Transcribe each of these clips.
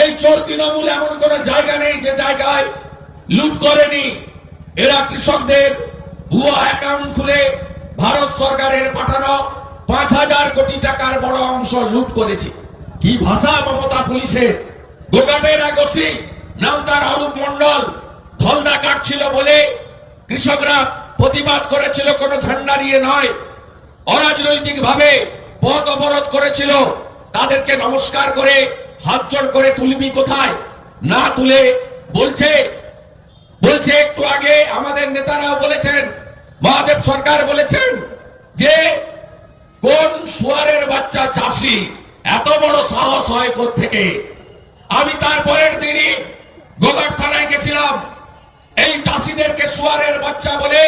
এই চোর তৃণমূল এমন কোন জায়গা নেই যে জায়গায় লুট করেনি। এরা কৃষকদের ভুয়া অ্যাকাউন্ট খুলে ভারত সরকারের পাঠানো পাঁচ হাজার কোটি টাকার বড় অংশ লুট করেছে। কি ভাষা মমতা পুলিশের? গোগাটের আগসি নাম তার অরূপ মন্ডল ধলদা কাটছিল বলে কৃষকরা প্রতিবাদ করেছিল, কোনো ঝান্ডা নিয়ে নয়। অরাজনৈতিক ভাবে পথ অবরোধ করেছিল। তাদেরকে নমস্কার করে হাত জোড় করে তুলবি কোথায়? না তুলে বলছে বলছে একটু আগে আমাদের নেতারাও বলেছেন, মহাদেব সরকার বলেছেন যে কোন সুয়ারের বাচ্চা চাষি এত বড় সাহস হয় থেকে আমি তারপরের দিনই গোগাট থানায় গেছিলাম। এই চাষিদেরকে সুয়ারের বাচ্চা বলে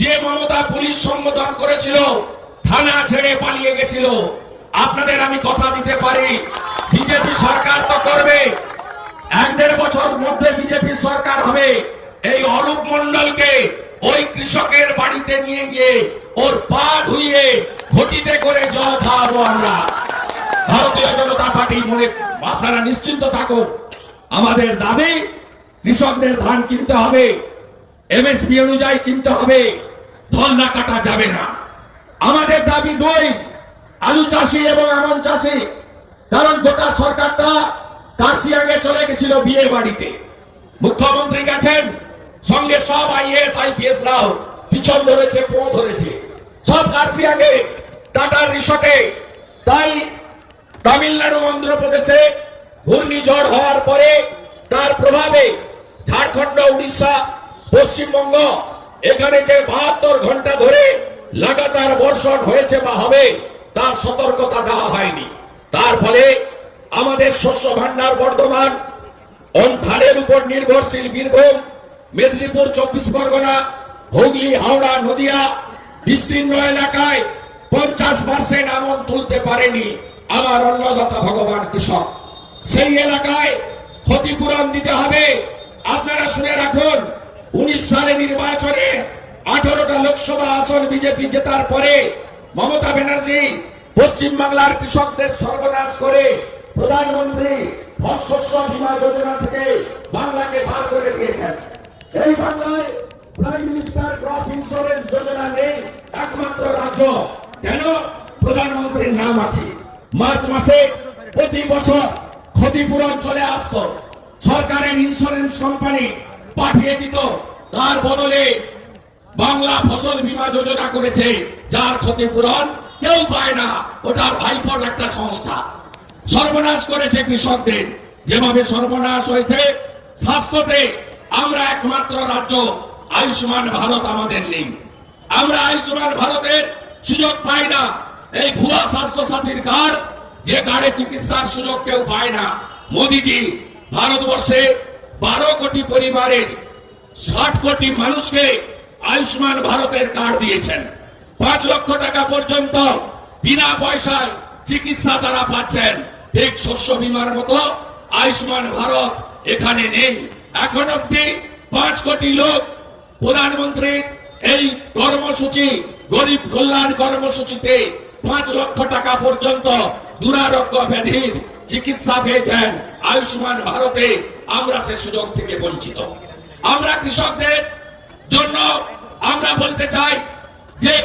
যে মমতা পুলিশ সম্বোধন করেছিল, থানা ছেড়ে পালিয়ে গেছিল। আপনাদের আমি কথা দিতে পারি। বিজেপি সরকার তো করবে। এক দেড় বছর মধ্যে বিজেপি সরকার হবে। এই অরূপ মন্ডলকে ওই কৃষকের বাড়িতে নিয়ে গিয়ে ওর পা ধুইয়ে ঘটিতে করে জল খাওয়াবো আমরা। ভারতীয় জনতা পার্টি মনে আপনারা নিশ্চিন্ত থাকুন। আমাদের দাবি, কৃষকদের ধান কিনতে হবে। এমএসপি অনুযায়ী কিনতে হবে। ধন্না কাটা যাবে না। আমাদের দাবি দুই, আলু চাষি এবং আমন চাষি। কারণ গোটা সরকারটা কার্সিয়াঙ্গে চলে গেছিল বিয়ে বাড়িতে। মুখ্যমন্ত্রী গেছেন, সঙ্গে সব আইএস আইপিএস রাও পিছন ধরেছে, পো ধরেছে। সব কার্সিয়াঙ্গে টাটার রিসোর্টে। তাই তামিলনাড়ু, অন্ধ্রপ্রদেশে ঘূর্ণিঝড় হওয়ার পরে তার প্রভাবে ঝাড়খণ্ড, উড়িষ্যা, পশ্চিমবঙ্গ এখানে যে বাহাত্তর ঘণ্টা ধরে লাগাতার বর্ষণ হয়েছে বা হবে, তার সতর্কতা দেওয়া হয়নি। তার ফলে আমাদের শস্য ভান্ডার বর্ধমান ধানের উপর নির্ভরশীল বীরভূম, মেদিনীপুর চব্বিশ পরগনা, হুগলি, হাওড়া, নদিয়া বিস্তীর্ণ এলাকায় পঞ্চাশ পার্সেন্ট আমন তুলতে পারেনি আমার অন্নদাতা ভগবান কৃষক। সেই এলাকায় ক্ষতিপূরণ দিতে হবে। আপনারা শুনে রাখুন, উনিশ সালে নির্বাচনে আঠারোটা লোকসভা আসন বিজেপি জেতার পরে মমতা ব্যানার্জি পশ্চিম বাংলার কৃষকদের সর্বনাশ করে প্রধানমন্ত্রী শস্য বীমা যোজনা থেকে বাংলাকে বার করে দিয়েছেন। এই বাংলায় প্রাইম মিনিস্টার ক্রপ ইন্স্যুরেন্স যোজনা নেই, একমাত্র রাজ্য। কেন? প্রধানমন্ত্রীর নাম আছে। মার্চ মাসে প্রতি বছর ক্ষতিপূরণ চলে আসতো। সরকারের ইন্স্যুরেন্স কোম্পানি পাঠিয়ে দিত। তার বদলে বাংলা ফসল বীমা যোজনা করেছে, যার ক্ষতিপূরণ কেউ পায় না। ওটার ভাইপর একটা সংস্থা। সর্বনাশ করেছে কৃষকদের। যেভাবে সর্বনাশ হয়েছে স্বাস্থ্যতে আমরা একমাত্র রাজ্য, আয়ুষ্মান ভারত আমাদের নেই। আমরা আয়ুষ্মান ভারতের সুযোগ পাই না। এই ভুয়া স্বাস্থ্য সাথীর কার্ড, যে কার্ডে চিকিৎসার সুযোগ কেউ পায় না। মোদিজি, ভারতবর্ষে বারো কোটি পরিবারের ষাট কোটি মানুষকে আয়ুষ্মান ভারতের কার্ড দিয়েছেন। পাঁচ লক্ষ টাকা পর্যন্ত বিনা পয়সায় চিকিৎসা তারা পাচ্ছেন। ঠিক শস্য বিমার মতো আয়ুষ্মান ভারত এখানে নেই। এখন অব্দি পাঁচ কোটি লোক প্রধানমন্ত্রীর এই কর্মসূচি, গরিব কল্যাণ কর্মসূচিতে পাঁচ লক্ষ টাকা পর্যন্ত দুরারোগ্য ব্যাধির চিকিৎসা পেয়েছেন। আয়ুষ্মান ভারতে আমরা সে সুযোগ থেকে বঞ্চিত। আমরা কৃষকদের জন্য আমরা বলতে চাই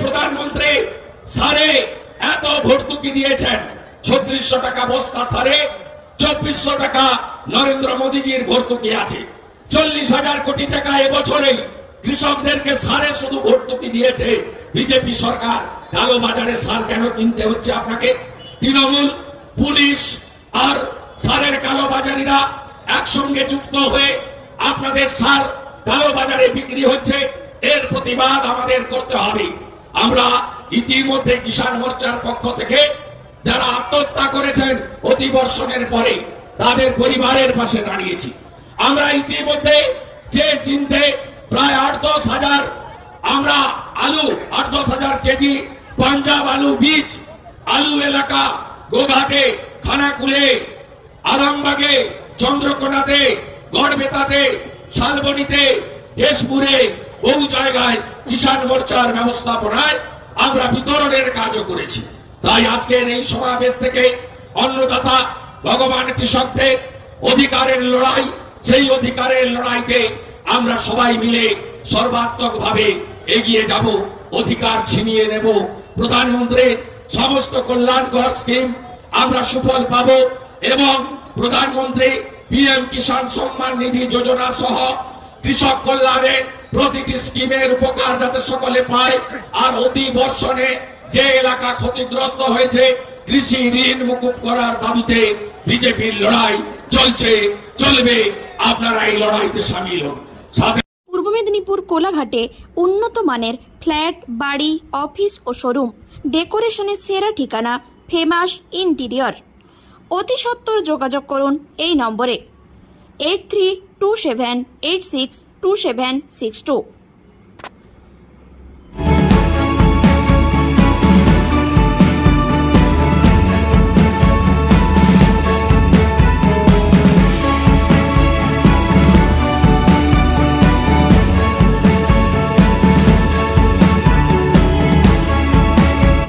প্রধানমন্ত্রী সারে এত ভর্তুকি দিয়েছেন। ছত্রিশশো টাকা বস্তা সারে চব্বিশশো টাকা নরেন্দ্র মোদীজির ভর্তুকি আছে। চল্লিশ হাজার কোটি টাকা এবছরে কৃষকদেরকে সারে শুধু ভর্তুকি দিয়েছে বিজেপি সরকার। কালো বাজারে সার কেন কিনতে হচ্ছে আপনাকে? তৃণমূল, পুলিশ আর সারের কালো বাজারিরা একসঙ্গে যুক্ত হয়ে আপনাদের সার কালো বাজারে বিক্রি হচ্ছে। এর প্রতিবাদ আমাদের করতে হবে। আমরা ইতিমধ্যে কিষাণ মোর্চার পক্ষ থেকে যারা আত্মহত্যা করেছেন অতিবর্ষণের পরে, তাদের পরিবারের পাশে দাঁড়িয়েছি। আমরা ইতিমধ্যে যে চিনতে প্রায় আট দশ হাজার, আমরা আলু, আট দশ হাজার কেজি পাঞ্জাব আলু বীজ, আলু এলাকা, গোঘাটে, খানাকুলে, আরামবাগে, চন্দ্রকোনাতে, গড়বেতাতে, শালবনিতে কেশপুরে বহু জায়গায় কিষাণ মোর্চার ব্যবস্থাপনায় আমরা বিতরণের কাজও করেছি। তাই আজকের এই সমাবেশ থেকে অন্নদাতা ভগবান কৃষকদের অধিকারের লড়াই, সেই অধিকারের লড়াইতে আমরা সবাই মিলে সর্বাত্মকভাবে এগিয়ে যাব, অধিকার ছিনিয়ে নেব। প্রধানমন্ত্রীর সমস্ত কল্যাণকর স্কিম আমরা সুফল পাব এবং প্রধানমন্ত্রী পিএম কিষাণ সম্মান নিধি যোজনা সহ কৃষক কল্যাণে প্রতিটি স্কিমের উপকার যাতে সকলে পায়। আর অতি বর্ষণে যে এলাকা ক্ষতিগ্রস্ত হয়েছে, কৃষি ঋণ মুকুব করার দাবিতে বিজেপির লড়াই চলছে, চলবে। আপনারা এই লড়াইতে সামিল হন। পূর্ব মেদিনীপুর কোলাঘাটে উন্নত মানের ফ্ল্যাট, বাড়ি, অফিস ও শোরুম। ডেকোরেশনের সেরা ঠিকানা ফেমাস ইন্টিরিয়র। অতি সত্বর যোগাযোগ করুন এই নম্বরে। Eight three two seven eight six two seven six two